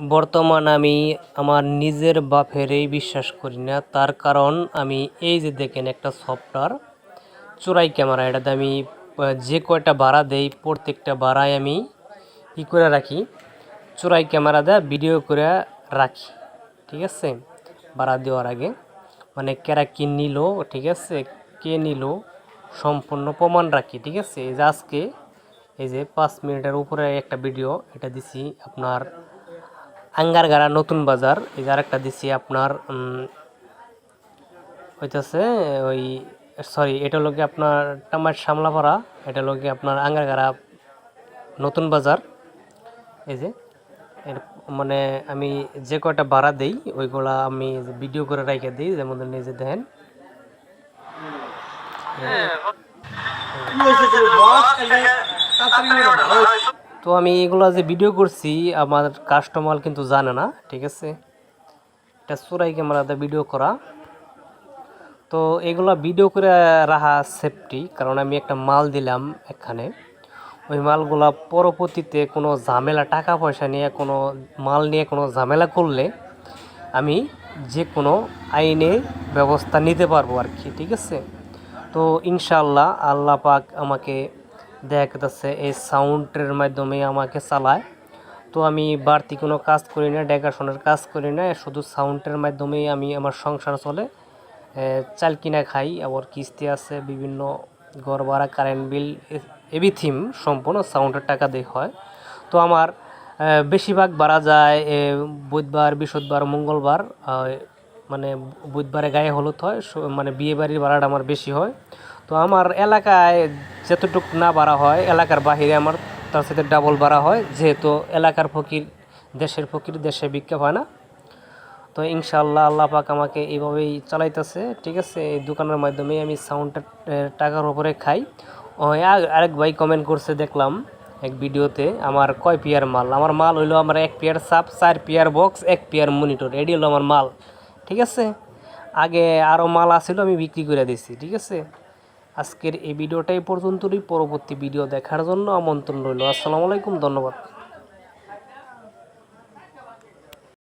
বর্তমান আমি আমার নিজের বাপেরই বিশ্বাস করি না। তার কারণ আমি এই যে দেখেন একটা সফটওয়্যার, চোরাই ক্যামেরা, এটাতে আমি যে কয়টা ভাড়া দেই, প্রত্যেকটা ভাড়ায় আমি ই করে রাখি। চোরাই ক্যামেরা দেয় ভিডিও করে রাখি, ঠিক আছে? ভাড়া দেওয়ার আগে। মানে কেরা কি নিল, ঠিক আছে? কে নিল, সম্পূর্ণ প্রমাণ রাখি, ঠিক আছে? এই যে আজকে, এই যে পাঁচ মিনিটের উপরে একটা ভিডিও এটা দিছি আপনার আঙ্গারগাড়া নতুন বাজার এই যে আরেকটা দিছি আপনার হইতেছে ওই সরি এটা লোকে আপনার টামার সামলাপাড়া এটা লোকে আপনার আঙ্গারগাড়া নতুন বাজার। এই যে এর মানে আমি যে কয়টা ভাড়া দেই ওইগুলা আমি ভিডিও করে রেখে দিই যেমন নিজে দেখেন। তো আমি এগুলো যে ভিডিও করছি, আমার কাস্টমার কিন্তু জানে না, ঠিক আছে? এটা চোরাই ক্যামেরাতে ভিডিও করা। তো এগুলো ভিডিও করে রাখা সেফটি কারণ আমি একটা মাল দিলাম এখানে। ওই মালগুলা পরবর্তীতে কোনো ঝামেলা টাকা পয়সা নিয়ে কোনো মাল নিয়ে কোনো ঝামেলা করলে আমি যে কোনো আইনে ব্যবস্থা নিতে পারব আর কি, ঠিক আছে? তো ইনশাল্লাহ আল্লাহ পাক আমাকে দেখা যাচ্ছে এই সাউন্ডের মাধ্যমে আমাকে চালায়। তো আমি বাড়তি কোনো কাজ করি না ডেকাশনের কাজ করি না, শুধু সাউন্ডের মাধ্যমেই আমি আমার সংসার চলে। চাল কিনা খাই, আবার কিস্তি আছে, বিভিন্ন ঘর ভাড়া কারেন্ট বিল এভিথিম সম্পূর্ণ সাউন্ডের টাকা দিয়ে হয়। তো আমার বেশিরভাগ ভাড়া যায় বুধবার, বৃহস্পতিবার, মঙ্গলবার মানে বুধবারে গায়ে হলুদ হয় মানে বিয়ে বাড়ির ভাড়াটা আমার বেশি হয়। তো আমার এলাকায় যতটুকু না বাড়া হয়, এলাকার বাহিরে আমার তার সাথে ডাবল বাড়া হয়, যেহেতু এলাকার ফকির, দেশের ফকির, দেশে বিক্ষেপ হয় না। তো ইনশাআল্লাহ আল্লাহ পাক আমাকে এইভাবেই চালাইতেছে, ঠিক আছে? এই দোকানের মাধ্যমে আমি সাউন্ডটা টাকার উপরে খাই। আরেক ভাই কমেন্ট করছে, দেখলাম এক ভিডিওতে, আমার কয় পিয়ার মাল? আমার মাল হইল আমার এক পিয়ার সাপ, চার পিয়ার বক্স এক পিয়ার মনিটর এটি হলো আমার মাল, ঠিক আছে? আগে আরও মাল আছিল, আমি বিক্রি করে দিছি, ঠিক আছে? আজকের এই ভিডিওটাই পর্যন্তই। পরবর্তী ভিডিও দেখার জন্য আমন্ত্রণ রইল। আসসালামু আলাইকুম ধন্যবাদ।